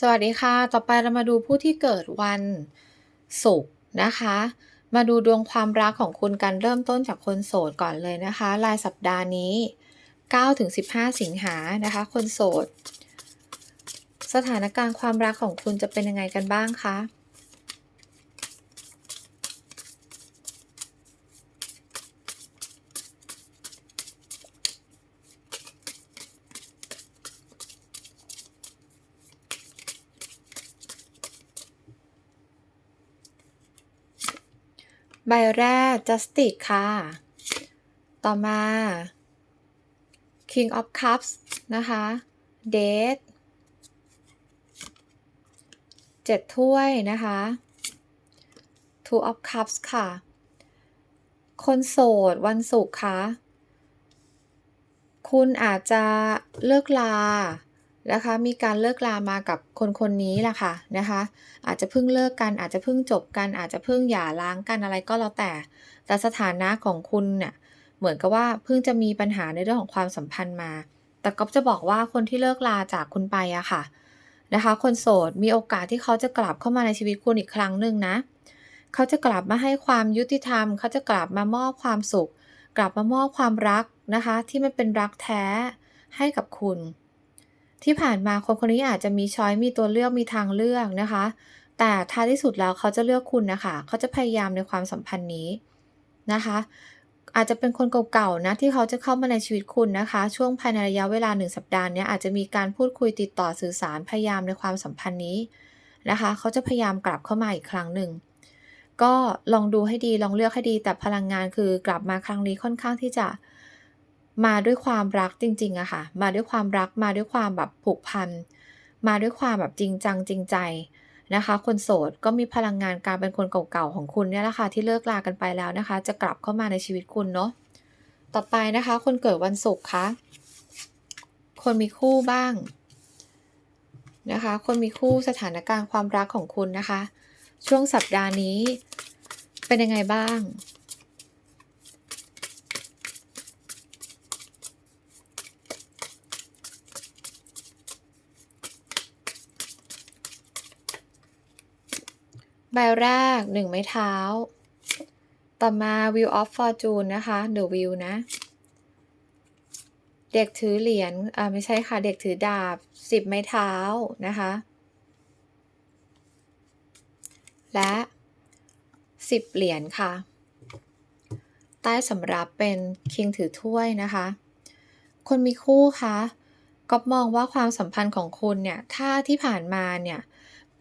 สวัสดีค่ะ ต่อไปเรามาดูผู้ที่เกิดวันศุกร์นะคะ มาดูดวงความรักของคุณกันเริ่มต้นจากคนโสดก่อนเลยนะคะ รายสัปดาห์นี้ 9-15 สิงหานะคะ คนโสด สถานการณ์ความรักของคุณจะเป็นยังไงกันบ้างคะ ใบแรก Justice ค่ะ ต่อมา King of Cups นะคะ Date เจ็ดถ้วยนะคะ Two of Cups ค่ะ คนโสดวันศุกร์คะคุณอาจจะเลิกลา นะคะ มีการเลิกลามากับคนคนนี้แหละค่ะนะคะ อาจจะเพิ่งเลิกกัน อาจจะเพิ่งจบกัน อาจจะเพิ่งหย่าร้างกันอะไรก็แล้วแต่ แต่สถานะของคุณเนี่ยเหมือนกับว่าเพิ่งจะมีปัญหาในเรื่องของความสัมพันธ์มา แต่ก็จะบอกว่าคนที่เลิกลาจากคุณไปอะค่ะนะคะ คนโสดมีโอกาสที่เขาจะกลับเข้ามาในชีวิตคุณอีกครั้งหนึ่งนะ เขาจะกลับมาให้ความยุติธรรม เขาจะกลับมามอบความสุข กลับมามอบความรักนะคะ ที่มันเป็นรักแท้ให้กับคุณ ที่ผ่านมาคนคนนี้อาจจะมีช้อยมีตัวเลือกมีทางเลือกนะคะ แต่ท้ายที่สุดแล้วเขาจะเลือกคุณนะคะ เขาจะพยายามในความสัมพันธ์นี้นะคะ อาจจะเป็นคนเก่าๆนะที่เขาจะเข้ามาในชีวิตคุณนะคะ ช่วงภายในระยะเวลาหนึ่งสัปดาห์เนี้ยอาจจะมีการพูดคุยติดต่อสื่อสารพยายามในความสัมพันธ์นี้นะคะ เขาจะพยายามกลับเข้ามาอีกครั้งหนึ่งก็ลองดูให้ดีลองเลือกให้ดีแต่พลังงานคือกลับมาครั้งนี้ค่อนข้างที่จะ มาด้วยความรักจริงๆอะค่ะ มาด้วยความรักมาด้วยความแบบผูกพัน มาด้วยความแบบจริงจังจริงใจนะคะ คนโสดก็มีพลังงานการเป็นคนเก่าๆของคุณเนี่ยแหละค่ะที่เลิกลากันไปแล้วนะคะ จะกลับเข้ามาในชีวิตคุณเนาะต่อไปนะคะ คนเกิดวันศุกร์คะคนมีคู่บ้างนะคะ คนมีคู่สถานการณ์ความรักของคุณนะคะ ช่วงสัปดาห์นี้เป็นยังไงบ้าง ใบแรกหนึ่งไม้เท้า ต่อมา Wheel of Fortune นะคะ The Wheel นะ เด็กถือเหรียญอ่าไม่ใช่ค่ะ เด็กถือดาบสิบไม้เท้านะคะ และสิบเหรียญค่ะ ใต้สำรับเป็นคิงถือถ้วยนะคะ คนมีคู่คะก็มองว่าความสัมพันธ์ของคุณเนี่ย ถ้าที่ผ่านมาเนี่ย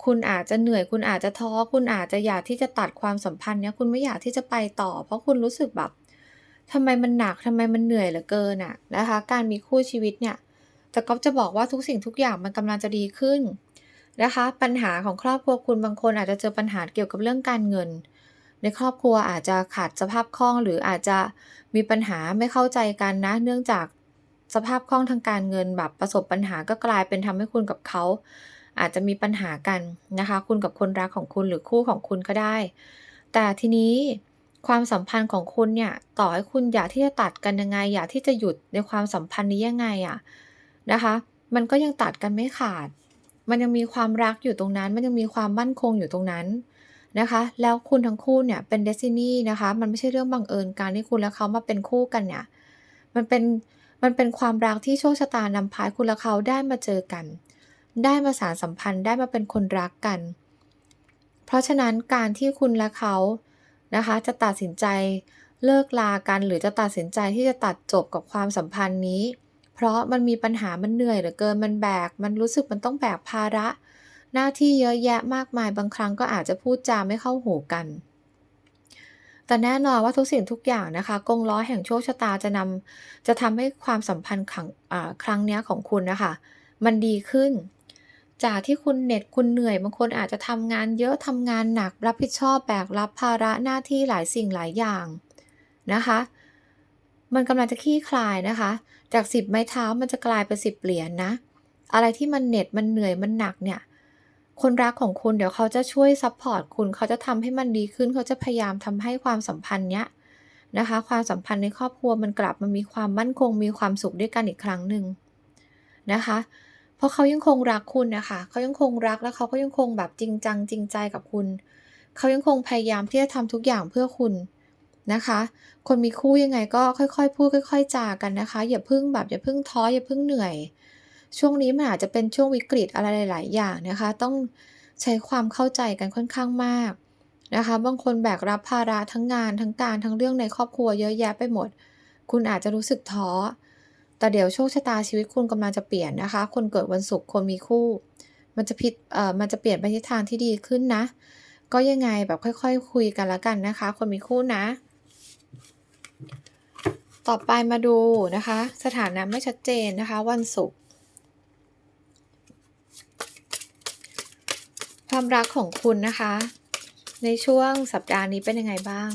คุณอาจจะเหนื่อย คุณอาจจะท้อ คุณอาจจะอยากที่จะตัดความสัมพันธ์เนี้ย คุณไม่อยากที่จะไปต่อ เพราะคุณรู้สึกแบบทำไมมันหนักทำไมมันเหนื่อยเหลือเกินอะนะคะ การมีคู่ชีวิตเนี่ย แต่ก็จะบอกว่าทุกสิ่งทุกอย่างมันกำลังจะดีขึ้นนะคะ ปัญหาของครอบครัวคุณบางคนอาจจะเจอปัญหาเกี่ยวกับเรื่องการเงิน ในครอบครัวอาจจะขาดสภาพคล่อง หรืออาจจะมีปัญหาไม่เข้าใจกันนะ เนื่องจากสภาพคล่องทางการเงินแบบประสบปัญหาก็กลายเป็นทำให้คุณกับเขา อาจจะมีปัญหากันนะคะ คุณกับคนรักของคุณหรือคู่ของคุณก็ได้ แต่ทีนี้ความสัมพันธ์ของคุณเนี่ยต่อให้คุณอยากที่จะตัดกันยังไง อยากที่จะหยุดในความสัมพันธ์นี้ยังไงอะนะคะ มันก็ยังตัดกันไม่ขาด มันยังมีความรักอยู่ตรงนั้น มันยังมีความมั่นคงอยู่ตรงนั้นนะคะ แล้วคุณทั้งคู่เนี่ยเป็นเดซินีนะคะ มันไม่ใช่เรื่องบังเอิญการที่คุณและเขามาเป็นคู่กันเนี่ย มันเป็นมันเป็นความรักที่โชคชะตานำพาคุณและเขาได้มาเจอกัน ได้มาสารสัมพันธ์ได้มาเป็นคนรักกัน เพราะฉะนั้นการที่คุณและเขานะคะจะตัดสินใจเลิกลากันหรือจะตัดสินใจที่จะตัดจบกับความสัมพันธ์นี้ เพราะมันมีปัญหามันเหนื่อยเหลือเกินมันแบก มันรู้สึกมันต้องแบกภาระ หน้าที่เยอะแยะมากมายบางครั้งก็อาจจะพูดจาไม่เข้าหูกัน แต่แน่นอนว่าทุกสิ่งทุกอย่างนะคะ กงล้อแห่งโชคชะตาจะนำจะทำให้ความสัมพันธ์ครั้งครั้งนี้ของคุณนะคะ มันดีขึ้น จากที่คุณเหน็ดคุณเหนื่อยบางคนอาจจะทำงานเยอะทำงานหนัก รับผิดชอบแบกรับภาระหน้าที่หลายสิ่งหลายอย่างนะคะ มันกำลังจะคลี่คลายนะคะ จากสิบไม้เท้ามันจะกลายเป็นสิบเหรียญนนะ อะไรที่มันเหน็ดมันเหนื่อยมันหนักเนี่ยคนรักของคุณเดี๋ยวเขาจะช่วยซัพพอร์ตคุณเขาจะทำให้มันดีขึ้นเขาจะพยายามทำให้ความสัมพันธ์เนี้ยนะคะ ความสัมพันธ์ในครอบครัวมันกลับมามีความมั่นคงมีความสุขด้วยกันอีกครั้งหนึ่งนะคะ เพราะเขายังคงรักคุณนะคะ เขายังคงรักแล้วเขาก็ยังคงแบบจริงจังจริงใจกับคุณ เขายังคงพยายามที่จะทำทุกอย่างเพื่อคุณนะคะ คนมีคู่ยังไงก็ค่อยๆ พูดค่อย ๆ จากันนะคะ อย่าเพิ่งแบบอย่าเพิ่งท้ออย่าเพิ่งเหนื่อย ช่วงนี้มันอาจจะเป็นช่วงวิกฤตอะไรหลาย ๆ อย่างนะคะ ต้องใช้ความเข้าใจกันค่อนข้างมากนะคะ บางคนแบกรับภาระทั้งงานทั้งการทั้งเรื่องในครอบครัวเยอะแยะไปหมด คุณอาจจะรู้สึกท้อ แต่เดี๋ยวโชคชะตาชีวิตคุณกำลังจะเปลี่ยนนะคะ คนเกิดวันศุกร์คนมีคู่ มันจะพิดเอ่อมันจะเปลี่ยนไปทิศทางที่ดีขึ้นนะ ก็ยังไงแบบค่อยๆคุยกันล้วกันนะคะ คนมีคู่นะ ต่อไปมาดูนะคะ สถานะไม่ชัดเจนนะคะ วันศุกร์ความรักของคุณนะคะ ในช่วงสัปดาห์นี้เป็นยังไงบ้าง?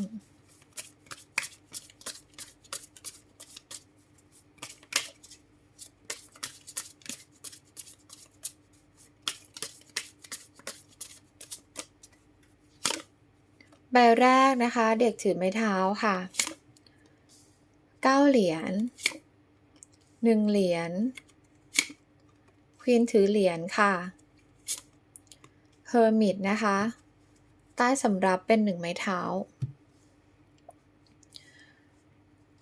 ใบแรกนะคะ เด็กถือไม้เท้าค่ะ9เหรียญ1เหรียญ Queen ถือเหรียญค่ะ Hermit นะคะ ใต้สำรับเป็น1ไม้เท้า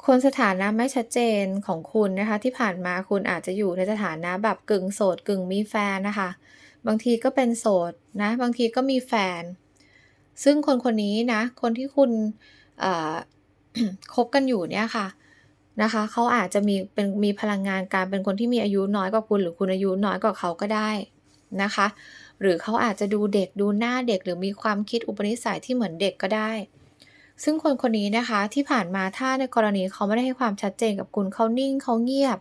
คนสถานะไม่ชัดเจนของคุณนะคะ ที่ผ่านมาคุณอาจจะอยู่ในสถานะแบบกึ่งโสดกึ่งมีแฟนนะคะ บางทีก็เป็นโสดนะ บางทีก็มีแฟน ซึ่งคนคนนี้นะ คนที่คุณคบกันอยู่เนี่ยค่ะนะคะเขาอาจจะมีเป็นมีพลังงานการเป็นคนที่มีอายุน้อยกว่าคุณ หรือคุณอายุน้อยกว่าเขาก็ได้นะคะ หรือเขาอาจจะดูเด็กดูหน้าเด็กหรือมีความคิดอุปนิสัยที่เหมือนเด็กก็ได้ ซึ่งคนคนนี้นะคะที่ผ่านมาถ้าในกรณีเขาไม่ได้ให้ความชัดเจนกับคุณเขานิ่งเขาเงียบ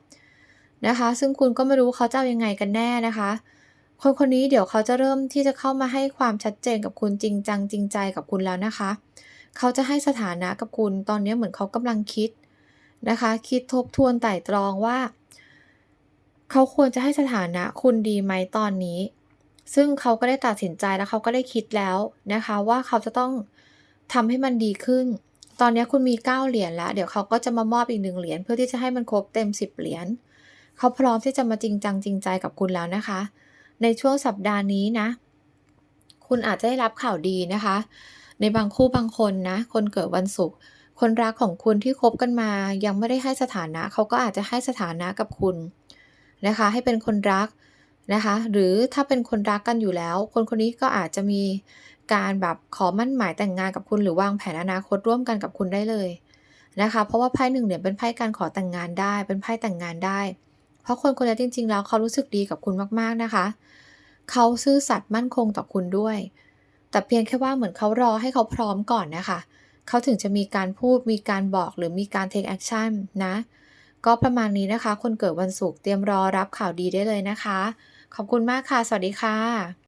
นะคะ ซึ่งคุณก็ไม่รู้เขาเจะเอายังไงกันแน่นะคะ คนคนนี้เดี๋ยวเขาจะเริ่มที่จะเข้ามาให้ความชัดเจนกับคุณจริงจังจริงใจกับคุณแล้วนะคะ เขาจะให้สถานะกับคุณตอนนี้เหมือนเขากำลังคิดนะคะ คิดทบทวนไต่ตรองว่า เขาควรจะให้สถานะคุณดีไหมตอนนี้ ซึ่งเขาก็ได้ตัดสินใจแล้วเขาก็ได้คิดแล้วนะคะ ว่าเขาจะต้องทำให้มันดีขึ้น ตอนนี้คุณมี 9 เหรียญแล้ว เดี๋ยวเขาก็จะมามอบอีก1เหรียญเพื่อที่จะให้มันครบเต็ม 10 เหรียญเขาพร้อมที่จะมาจริงจังจริงใจกับคุณแล้วนะคะ ในช่วงสัปดาห์นี้นะ คุณอาจจะได้รับข่าวดีนะคะ ในบางคู่บางคนนะ คนเกิดวันศุกร์คนรักของคุณที่คบกันมา ยังไม่ได้ให้สถานะ เขาก็อาจจะให้สถานะกับคุณนะคะ ให้เป็นคนรักนะคะ หรือถ้าเป็นคนรักกันอยู่แล้ว คนคนนี้ก็อาจจะมีการแบบขอมั่นหมายแต่งงานกับคุณ หรือวางแผนอนาคตร่วมกันกับคุณได้เลยนะคะ เพราะว่าไพ่1เหรียเป็นไพ่การขอแต่งงานได้ เป็นไพ่แต่งงานได้ เพราะคนคนนี้จริง ๆ แล้วเขารู้สึกดีกับคุณมากๆนะคะ เขาซื่อสัตย์มั่นคงต่อคุณด้วย แต่เพียงแค่ว่าเหมือนเขารอให้เขาพร้อมก่อนนะคะ เขาถึงจะมีการพูด มีการบอก หรือมีการเทกแอกชันนะ ก็ประมาณนี้นะคะ คนเกิดวันศุกร์เตรียมรอรับข่าวดีได้เลยนะคะ ขอบคุณมากค่ะ สวัสดีค่ะ